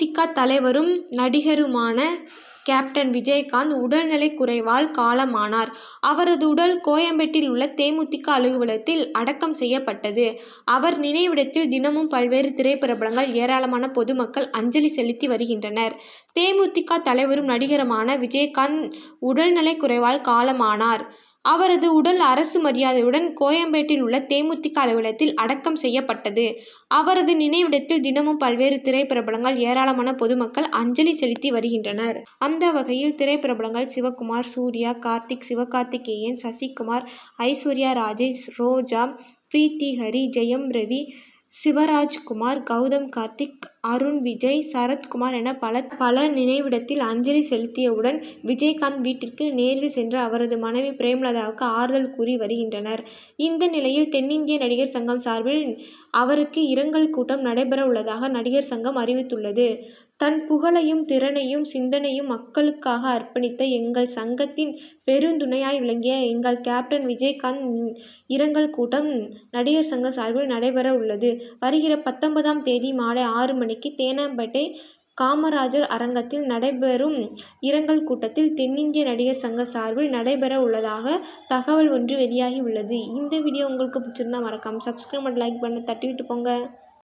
தேமுதிக தலைவரும் நடிகருமான கேப்டன் விஜயகாந்த் உடல்நிலை குறைவால் காலமானார். அவரது உடல் கோயம்பேட்டில் உள்ள தேமுதிக அலுவலகத்தில் அடக்கம் செய்யப்பட்டது. அவர் நினைவிடத்தில் தினமும் பல்வேறு திரைப்பிரபலங்கள் ஏராளமான பொதுமக்கள் அஞ்சலி செலுத்தி வருகின்றனர். தேமுதிக தலைவரும் நடிகருமான விஜயகாந்த் உடல்நிலை குறைவால் காலமானார். அவரது உடல் அரசு மரியாதையுடன் கோயம்பேட்டில் உள்ள தேமுதிக அலுவலகத்தில் அடக்கம் செய்யப்பட்டது. அவரது நினைவிடத்தில் தினமும் பல்வேறு திரைப்பிரபலங்கள் ஏராளமான பொதுமக்கள் அஞ்சலி செலுத்தி வருகின்றனர். அந்த வகையில் திரைப்பிரபலங்கள் சிவகுமார் சூர்யா கார்த்திக் சிவகார்த்திகேயன் சசிகுமார் ஐஸ்வர்யா ராஜேஷ் ரோஜா ப்ரீத்திஹரி ஜெயம் ரவி சிவராஜ்குமார் கவுதம் கார்த்திக் அருண் விஜய் சரத்குமார் என பலர் பல நினைவிடத்தில் அஞ்சலி செலுத்தியவுடன் விஜயகாந்த் வீட்டிற்கு நேரில் சென்று அவரது மனைவி பிரேமலதாவுக்கு ஆறுதல் கூறி வருகின்றனர். இந்த நிலையில் தென்னிந்திய நடிகர் சங்கம் சார்பில் அவருக்கு இரங்கல் கூட்டம் நடைபெற உள்ளதாக நடிகர் சங்கம் அறிவித்துள்ளது. தன் புகழையும் திறனையும் சிந்தனையும் மக்களுக்காக அர்ப்பணித்த எங்கள் சங்கத்தின் பெருந்துணையாய் விளங்கிய எங்கள் கேப்டன் விஜயகாந்த் இரங்கல் கூட்டம் நடிகர் சங்கம் சார்பில் நடைபெற உள்ளது. வருகிற பத்தொன்பதாம் தேதி மாலை ஆறு மணிக்கு தேனாம்பேட்டை காமராஜர் அரங்கத்தில் நடைபெறும் இரங்கல் கூட்டத்தில் தென்னிந்திய நடிகர் சங்க சார்பில் நடைபெற உள்ளதாக தகவல் ஒன்று வெளியாகி உள்ளது. இந்த வீடியோ உங்களுக்கு பிடிச்சிருந்தா மறக்காமல் சப்ஸ்கிரைப் அண்ட் லைக் பண்ண தட்டிவிட்டு போங்க.